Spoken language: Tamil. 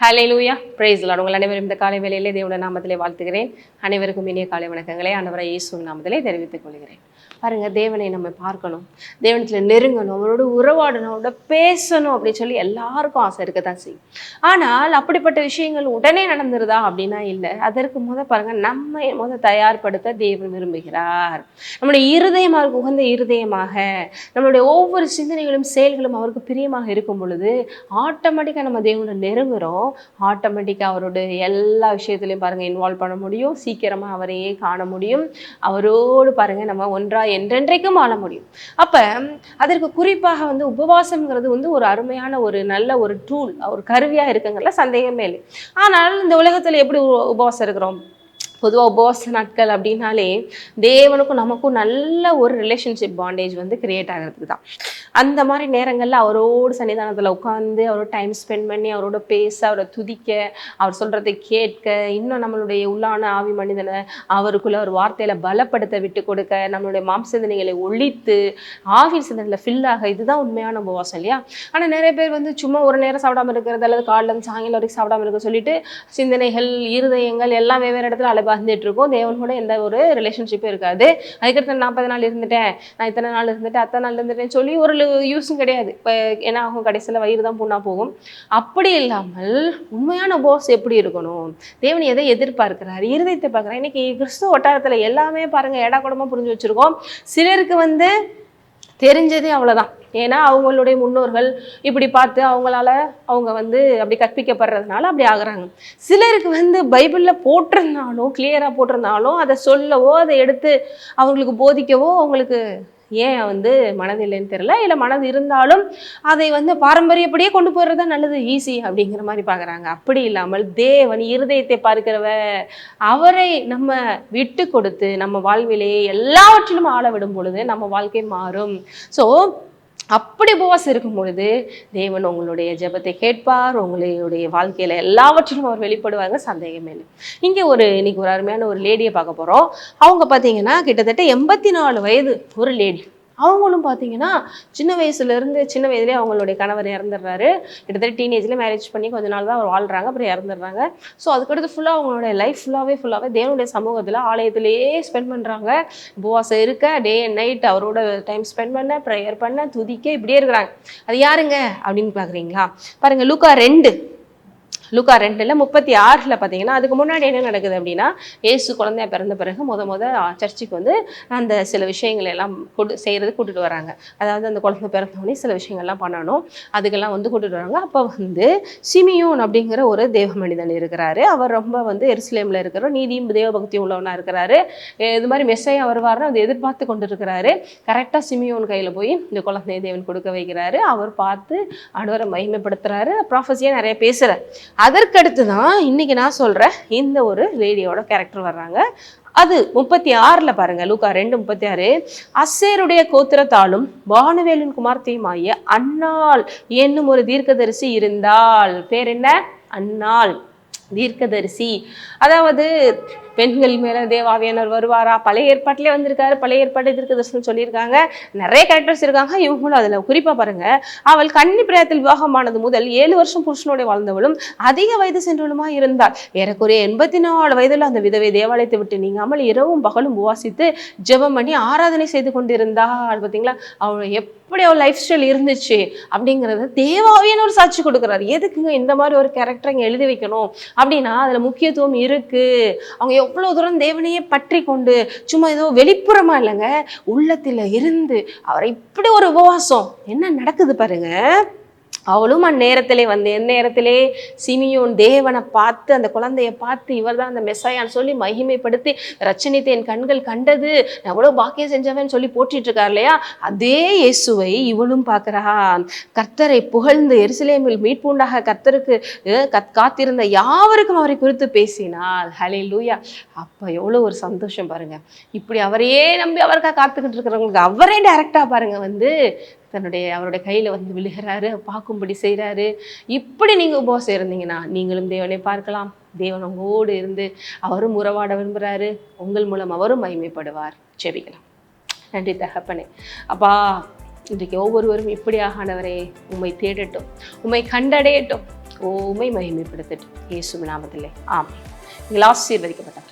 ஹலே லூயா பிரைஸ் லார்ட் உங்கள் அனைவரும் இந்த காலை வேலையிலே தேவன நாமத்திலே வாழ்த்துகிறேன். அனைவருக்கும் இனிய காலை வணக்கங்களை அனைவரை இயேசு நாமத்திலே தெரிவித்துக் கொள்கிறேன். பாருங்கள் தேவனை நம்ம பார்க்கணும். தேவனத்தில் நெருங்கணும் அவரோட உறவாடணும் அவரோட பேசணும் அப்படின்னு சொல்லி எல்லாருக்கும் ஆசை இருக்க தான் செய்யும். ஆனால் அப்படிப்பட்ட விஷயங்கள் உடனே நடந்துருதா அப்படின்னா இல்லை. அதற்கு முத பாருங்கள் நம்ம முத தயார்படுத்த தேவன் விரும்புகிறார். நம்முடைய இருதயமாக உகந்த இருதயமாக நம்மளுடைய ஒவ்வொரு சிந்தனைகளும் செயல்களும் அவருக்கு பிரியமாக இருக்கும் பொழுது ஆட்டோமேட்டிக்காக நம்ம தேவனை நெருங்குறோம். ஆட்டோமேட்டிக்காக அவரோட எல்லா விஷயத்துலையும் பாருங்கள் இன்வால்வ் பண்ண முடியும். சீக்கிரமாக அவரையே காண முடியும். அவரோடு பாருங்கள் நம்ம ஒன்றாக என்றென்றைக்கும் வாழ முடியும். அப்போ அதற்கு குறிப்பாக வந்து உபவாசம்ங்கிறது வந்து ஒரு அருமையான ஒரு நல்ல ஒரு டூல் ஒரு கருவியாக இருக்குங்கிறதுல சந்தேகமே இல்லை. ஆனால் இந்த உலகத்தில் எப்படி உ- உபவாசம் இருக்கிறோம்? பொதுவாக உபவாச நாட்கள் அப்படின்னாலே தேவனுக்கும் நமக்கும் நல்ல ஒரு ரிலேஷன்ஷிப் பாண்டேஜ் வந்து கிரியேட் ஆகிறதுக்கு தான். அந்த மாதிரி நேரங்களில் அவரோடு சன்னிதானத்தில் உட்காந்து அவரோட டைம் ஸ்பெண்ட் பண்ணி அவரோட பேச அவரை துதிக்க அவர் சொல்கிறத கேட்க இன்னும் நம்மளுடைய உள்ளான ஆவி மனிதனை அவருக்குள்ள ஒரு வார்த்தையில் பலப்படுத்த விட்டு கொடுக்க நம்மளுடைய சிந்தனைகளை ஒழித்து ஆவி சிந்தனையில் ஃபில் ஆக இதுதான் உண்மையான உபவாசம் இல்லையா? ஆனால் நிறைய பேர் வந்து சும்மா ஒரு நேரம் சாப்பிடாம இருக்கிறது அல்லது காலைல இருந்து சாயங்காலம் வரைக்கும் சாப்பிடாம இருக்க சொல்லிட்டு சிந்தனைகள் இருதயங்கள் எல்லாம் வெவ்வேறு இடத்துல அலைபாந்துட்டு இருக்கோம் தேவன் கூட எந்த ஒரு ரிலேஷன்ஷிப்பும் இருக்காது. அதுக்கடுத்து நாற்பது நாள் இருந்துட்டேன். நான் இத்தனை நாள் இருந்துட்டேன். அத்தனை நாள் இருந்துட்டேன்னு சொல்லி ஒரு யூஸும் கிடையாது. இப்போ என்ன ஆகும் கடைசியில் வயிறு தான் புண்ணா போகும். அப்படி இல்லாமல் உண்மையான போஸ் எப்படி இருக்கணும்? தேவன் எதை எதிர்பார்க்கிறார்? இருதயத்தை பார்க்குறேன் இன்னைக்கு கிறிஸ்துவ வட்டாரத்தில் எல்லாமே பாருங்கள் ஏடா கூடமா புரிஞ்சு வச்சுருக்கோம். சிலருக்கு வந்து தெரிஞ்சதே அவ்வளோதான் ஏன்னா அவங்களுடைய முன்னோர்கள் இப்படி பார்த்து அவங்களால அவங்க வந்து அப்படி கற்பிக்கப்படுறதுனால அப்படி ஆகுறாங்க. சிலருக்கு வந்து பைபிளில் போட்டிருந்தாலும் கிளியராக போட்டிருந்தாலும் அதை சொல்லவோ அதை எடுத்து அவங்களுக்கு போதிக்கவோ அவங்களுக்கு ஏன் வந்து மனதில்லைன்னு தெரியல. இல்லை மனது இருந்தாலும் அதை வந்து பாரம்பரியப்படியே கொண்டு போயிடுறது தான் நல்லது ஈஸி அப்படிங்கிற மாதிரி பார்க்குறாங்க. அப்படி இல்லாமல் தேவன் இருதயத்தை பார்க்கிறவ அவரை நம்ம விட்டு கொடுத்து நம்ம வாழ்விலேயே எல்லாவற்றிலும் ஆள விடும் பொழுது நம்ம வாழ்க்கை மாறும். ஸோ அப்படி போவாஸ் இருக்கும் பொழுது தேவன் உங்களுடைய ஜெபத்தை கேட்பார் உங்களுடைய வாழ்க்கையில எல்லாவற்றிலும் அவர் வெளிப்படுவாங்க சந்தேகமே இல்லை. இங்கே ஒரு இன்னைக்கு ஒரு அருமையான ஒரு லேடியை பார்க்க போறோம். அவங்க பார்த்தீங்கன்னா கிட்டத்தட்ட எண்பத்தி நாலு வயது ஒரு லேடி. அவங்களும் பார்த்தீங்கன்னா சின்ன வயசுலேருந்து சின்ன வயதுலேயே அவங்களுடைய கணவர் இறந்துடுறாரு. கிட்டத்தட்ட டீனேஜில் மேரேஜ் பண்ணி கொஞ்ச நாள் தான் அவர் வாழ்கிறாங்க அப்புறம் இறந்துடுறாங்க. ஸோ அதுக்கடுத்து ஃபுல்லாக அவங்களுடைய லைஃப் ஃபுல்லாகவே ஃபுல்லாகவே தேவனுடைய சமூகத்தில் ஆலயத்திலேயே ஸ்பெண்ட் பண்ணுறாங்க உபவாசம் இருக்க டே அண்ட் நைட் அவரோட டைம் ஸ்பெண்ட் பண்ண ப்ரேயர் பண்ண துதிக்க இப்படியே இருக்கிறாங்க. அது யாருங்க? அப்படின்னு பார்க்குறீங்களா பாருங்கள் லூக்கா ரெண்டு. லூக்கா ரெண்டில் முப்பத்தி ஆறில் பார்த்தீங்கன்னா அதுக்கு முன்னாடி என்ன நடக்குது அப்படின்னா ஏசு குழந்தைய பிறந்த பிறகு முத முத சர்ச்சுக்கு வந்து அந்த சில விஷயங்களை எல்லாம் கொண்டு செய்கிறது கூட்டிட்டு வராங்க. அதாவது அந்த குழந்தை பிறந்தவொடனே சில விஷயங்கள்லாம் பண்ணணும். அதுக்கெல்லாம் வந்து கூட்டிட்டு வராங்க. அப்போ வந்து சிமியோன் அப்படிங்கிற ஒரு தேவ மனிதன் இருக்கிறாரு. அவர் ரொம்ப வந்து எருசலேமில் இருக்கிற நீதியும் தேவபக்தியும் உள்ளவனாக இருக்கிறாரு. இது மாதிரி மெஸ்ஸையா வருவார்னு அதை எதிர்பார்த்து கொண்டு இருக்கிறாரு கரெக்டாக சிமியோன் கையில் போய் இந்த குழந்தைய தேவன் கொடுக்க வைக்கிறாரு. அவர் பார்த்து ஆண்டவரை மகிமைப்படுத்துறாரு. ப்ராஃபஸியாக நிறைய பேசுகிறார் அதற்கடுத்து தான் இன்றைக்கி நான் சொல்கிறேன் இந்த ஒரு லேடியோட கேரக்டர் வர்றாங்க. அது முப்பத்தி ஆறில் பாருங்கள் லூக்கா ரெண்டு முப்பத்தி ஆறு. அசேருடைய கோத்திரத்தாலும் பானுவேலின் குமார்த்தியுமாகிய அன்னாள் என்னும் ஒரு தீர்க்கதரிசி இருந்தால். பேர் என்ன? அன்னாள். தீர்க்கதரிசி. அதாவது பெண்கள் மேல தேவாவியனர் வருவாரா? பழைய ஏற்பாட்டிலே வந்திருக்காரு பழைய ஏற்பாடு தீர்க்கதரிசனம் சொல்லியிருக்காங்க. நிறைய கேரக்டர்ஸ் இருக்காங்க இவங்களும் அதுல குறிப்பா பாருங்க. அவள் கன்னி பிராயத்தில் விவாகமானது முதல் ஏழு வருஷம் புருஷனோட வாழ்ந்தவளும் அதிக வயது சென்றவளுமா இருந்தாள். ஏறக்குறைய எண்பத்தி நாலு வயதுல அந்த விதவை தேவாலயத்தை விட்டு நீங்காமல் இரவும் பகலும் உவாசித்து ஜெபம் பண்ணி ஆராதனை செய்து கொண்டிருந்தாள். பார்த்தீங்களா? அவள் எப்படி அவள் லைஃப் ஸ்டைல் இருந்துச்சு அப்படிங்கிறத தேவாவியன் ஒரு சாட்சி கொடுக்குறாரு. எதுக்குங்க இந்த மாதிரி ஒரு கேரக்டர் இங்கே எழுதி வைக்கணும்? அப்படின்னா அதுல முக்கியத்துவம் இருக்கு. அவங்க எவ்வளவு தூரம் தேவனையே பற்றி கொண்டு சும்மா ஏதோ வெளிப்புறமா இல்லைங்க உள்ளத்துல இருந்து அவரை இப்படி ஒரு உபவாசம் என்ன நடக்குது பாருங்க. அவளும் அந்நேரத்திலே வந்து எந்நேரத்திலே சிமியோன் தேவனை பார்த்து அந்த குழந்தைய பார்த்து இவர் தான் அந்த மெஸ்ஸாயான்னு சொல்லி மகிமைப்படுத்தி ரச்சனித்து என் கண்கள் கண்டது. நான் எவ்வளோ பாக்கியம் செஞ்சவன் சொல்லி போற்றிட்டு இருக்கார் இல்லையா? அதே இயேசுவை இவளும் பார்க்குறா கர்த்தரை புகழ்ந்து எருசலேமில் மீட்புண்டாக கர்த்தருக்கு கத்- காத்திருந்த யாவருக்கும் அவரை குறித்து பேசினாள். ஹலே லூயா அப்போ எவ்வளோ ஒரு சந்தோஷம் பாருங்க. இப்படி அவரையே நம்பி அவருக்காக காத்துக்கிட்டு இருக்கிறவங்களுக்கு அவரே டைரக்டா பாருங்க வந்து தன்னுடைய அவருடைய கையில் வந்து விழுகிறாரு பார்க்கும்படி செய்கிறாரு இப்படி நீங்கள் உபவாசம் இருந்தீங்கன்னா நீங்களும் தேவனை பார்க்கலாம். தேவன் உங்களோடு இருந்து அவரும் உறவாட விரும்புகிறாரு உங்கள் மூலம் அவரும் மகிமைப்படுவார். செபிக்கலாம் நன்றி தகப்பனே. அப்பா இன்றைக்கு ஒவ்வொருவரும் இப்படியாக ஆனவரே உம்மை தேடட்டும். உம்மை கண்டடையட்டும். ஓமை மகிமைப்படுத்தட்டும். இயேசு நாமத்திலே. ஆமாம் நீங்கள் ஆசீர்வதிக்கப்பட்ட